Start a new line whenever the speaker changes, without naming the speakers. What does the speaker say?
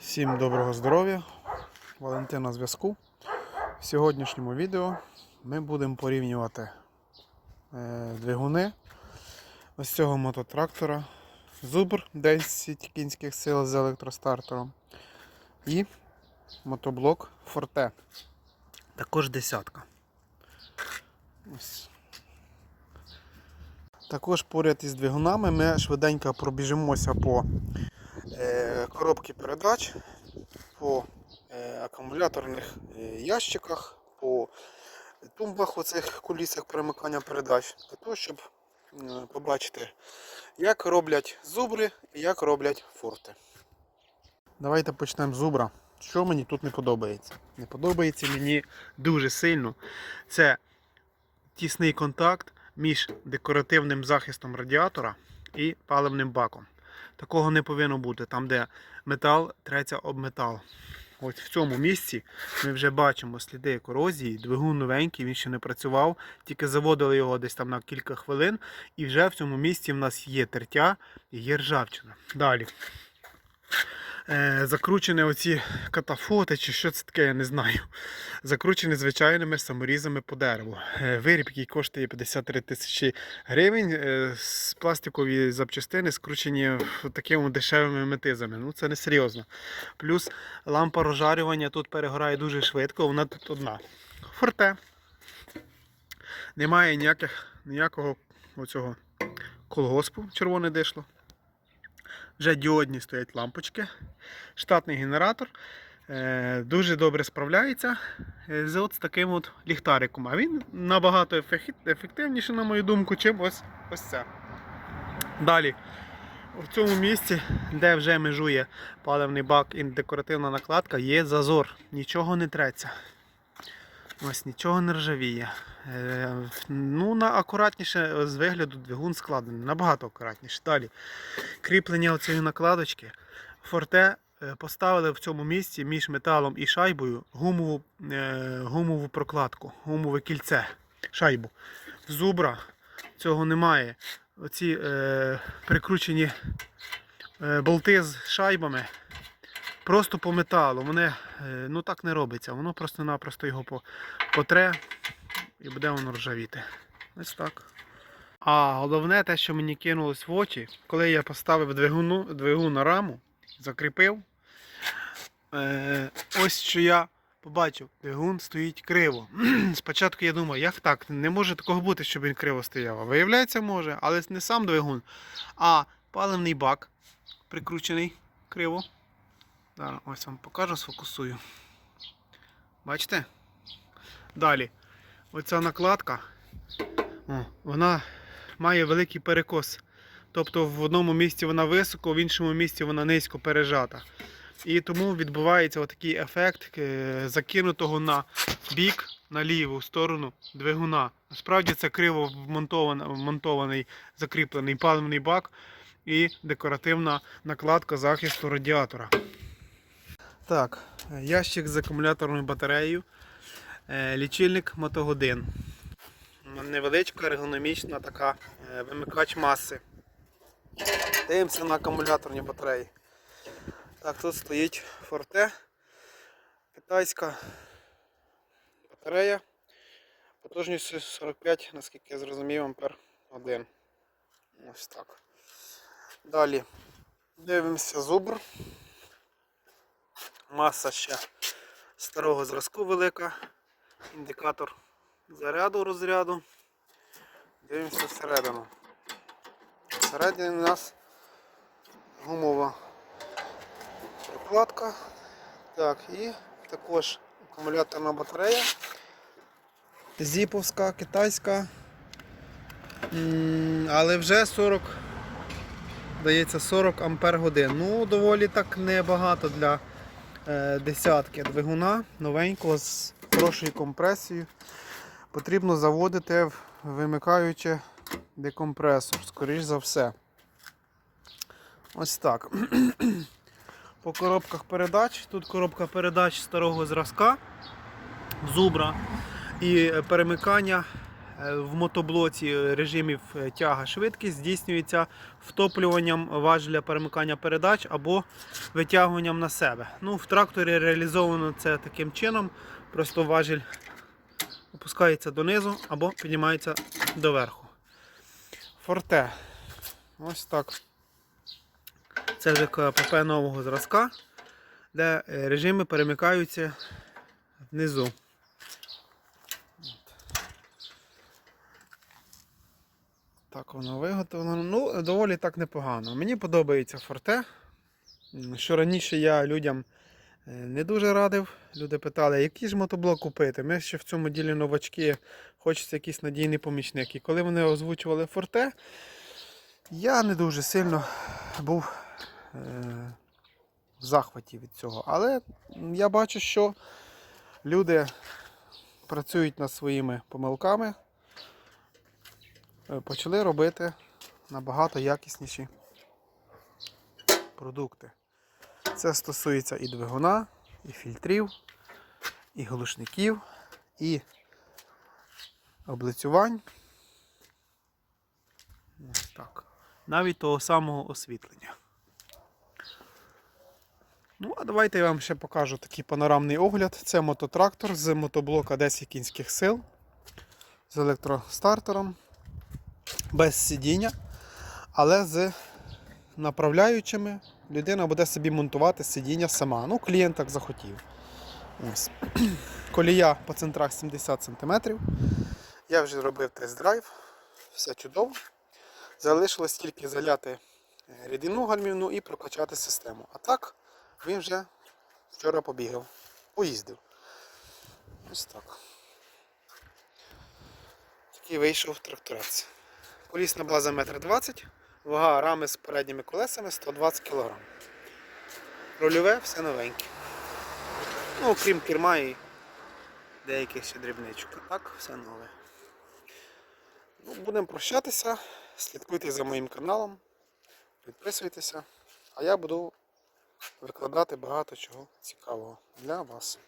Всім доброго здоров'я! Валентин на зв'язку. В сьогоднішньому відео ми будемо порівнювати е, двигуни ось цього мототрактора Зубр 10 кінських сил з електростартером і мотоблок Forte. Також десятка. Ось. Також поряд із двигунами ми швиденько пробіжимося по коробки передач, по е, акумуляторних е, ящиках, по тумбах оцих кулісах перемикання передач, для того, щоб побачити, як роблять зубри і як роблять форти. Давайте почнемо з зубра. Що мені тут не подобається? Не подобається мені дуже сильно. Це тісний контакт між декоративним захистом радіатора і паливним баком. Такого не повинно бути, там, де метал треться об метал. Ось в цьому місці ми вже бачимо сліди корозії, двигун новенький, він ще не працював, тільки заводили його десь там на кілька хвилин, і вже в цьому місці в нас є тертя і є ржавчина. Далі. Е, закручені оці катафоти, чи що це таке, я не знаю. Закручені звичайними саморізами по дереву. Е, виріб, який коштує 53 тисячі гривень, е, пластикові запчастини скручені такими дешевими метизами. Ну це не серйозно. Плюс лампа розжарювання тут перегорає дуже швидко, вона тут одна. Форте. Немає ніяких, ніякого оцього колгоспу червоне дишло. Вже діодні стоять лампочки. Штатний генератор. Е, Дуже добре справляється е, з от таким от ліхтариком. А він набагато ефективніший, на мою думку, чим ось, ось це. Далі. В цьому місці, де вже межує паливний бак і декоративна накладка, є зазор. Нічого не треться. Ось нічого не ржавіє. Е, ну, на акуратніше з вигляду двигун складений, набагато акуратніше. Далі. Кріплення оцієї накладочки. Форте е, поставили в цьому місці між металом і шайбою гумову, е, гумову прокладку, гумове кільце, шайбу. Зубра цього немає. Оці е, прикручені е, болти з шайбами просто по металу. Вони е, ну так не робиться. Воно просто-напросто його потре і буде воно ржавіти. Ось так. А головне те, що мені кинулось в очі, коли я поставив двигуну, двигун на раму, закріпив. Е, ось що я побачив, двигун стоїть криво. Спочатку я думав, як так? Не може такого бути, щоб він криво стояв. Виявляється, може, але не сам двигун, а паливний бак прикручений криво. Зараз ось вам покажу, сфокусую. Бачите? Далі. Оця накладка. О, вона має великий перекос. Тобто в одному місці вона високо, в іншому місці вона низько пережата. І тому відбувається отакий ефект е, закинутого на бік, на ліву сторону двигуна. Насправді це криво вмонтована- вмонтований закріплений паливний бак і декоративна накладка захисту радіатора. Так, ящик з акумуляторною батареєю, е, лічильник мотогодин. Невеличка ергономічна така е, вимикач маси. Дивимося на акумуляторні батареї. Так, тут стоїть форте. Китайська батарея. Потужністю 45, наскільки я зрозумів, ампер 1. Ось так. Далі дивимося зубр. Маса ще старого зразку велика. Індикатор заряду розряду. Дивимося всередину. Всередині у нас гумова прокладка. Так, і також акумуляторна батарея. Зіповська, китайська. Але вже 40, здається, 40 ампер годин. Ну, доволі так небагато для десятки двигуна новенького з хорошою компресією. Потрібно заводити, вимикаючи декомпресор, скоріш за все. Ось так. По коробках передач. Тут коробка передач старого зразка зубра і е, перемикання е, в мотоблоці режимів е, тяга швидкість здійснюється втоплюванням важеля перемикання передач або витягуванням на себе. Ну, в тракторі реалізовано це таким чином. Просто важіль опускається донизу або піднімається доверху. Форте. Ось так. Це вже КПП нового зразка, де е, режими перемикаються внизу. Так воно виготовлено. Ну, доволі так непогано. Мені подобається форте. Що раніше я людям е, не дуже радив. Люди питали, який ж мотоблок купити. Ми ще в цьому ділі новачки, хочеться якийсь надійний помічник. І коли вони озвучували форте, я не дуже сильно був е, в захваті від цього. Але я бачу, що люди працюють над своїми помилками, почали робити набагато якісніші продукти. Це стосується і двигуна, і фільтрів, і глушників, і облицювань. Ось так. Навіть того самого освітлення. Ну, а давайте я вам ще покажу такий панорамний огляд. Це мототрактор з мотоблока 10 кінських сил з електростартером, без сидіння, але з направляючими. Людина буде собі монтувати сидіння сама. Ну, клієнт так захотів. Ось. Колія по центрах 70 см. Я вже робив тест-драйв, все чудово. Залишилось тільки заляти рідину гальмівну і прокачати систему. А так, він вже вчора побігав, поїздив. Ось так. Такий вийшов тракторець. Колісна база 1,20 м, вага рами з передніми колесами 120 кг. Рульове все новеньке. Ну, окрім керма і деяких ще дрібничок. Так, все нове. Ну, будемо прощатися. Слідкуйте за моїм каналом, підписуйтеся, а я буду викладати багато чого цікавого для вас.